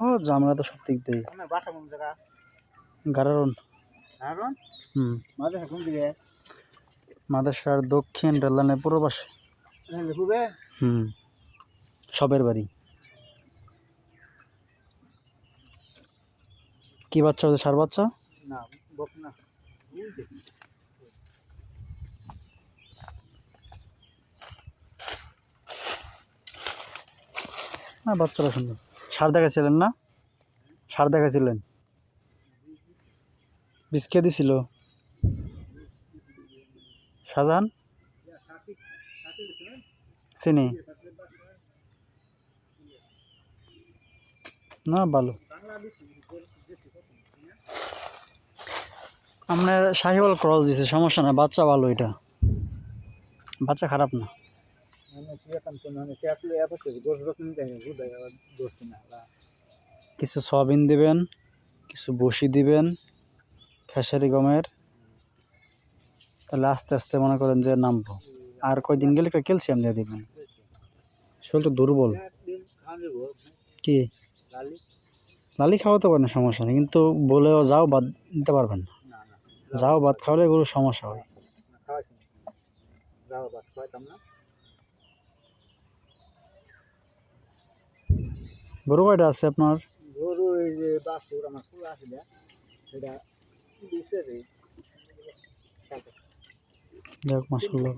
ও জামরা তো সব দিক দিয়ে গারারন। হুম। মাদেশার দক্ষিণ রেললাইনের পূর্ব পাশে। হুম। সবের বাড়ি। কি বাচ্চা ওদের? সার বাচ্চা? না বক না না বাচ্চারা সুন্দর। সার দেখাছিলেন না? সার দেখাছিলেন বিষ কে দিছিল। শাহজাহান চিনি? না, ভালো। আপনার শাহিওয়াল ক্রস দিছে, সমস্যা না বাচ্চা ভালো এটা। বাচ্চা খারাপ না। কিছু সয়াবিন দিবেন, কিছু বসি দিবেন, খেসারি গমের। তাহলে আস্তে আস্তে মনে করেন যে নামবো। আর কয়দিন গেলে একটা ক্যালসিয়াম দিয়ে দিবেন। শরীরটা দুর্বল। কি? লালি খাওয়াতে পারেন, সমস্যা নেই। কিন্তু বলেও যাও, বাদ দিতে পারবেন না। যাও, ভাত খাওয়ালে এগুলো সমস্যা হয় খাওয়াছি যাও বাস খাইতাম না গরু কয়টা আছে আপনার? গরু এই যে বাছুর আমার আছে সেটা দিছে রে যাক মাসাল্লাহ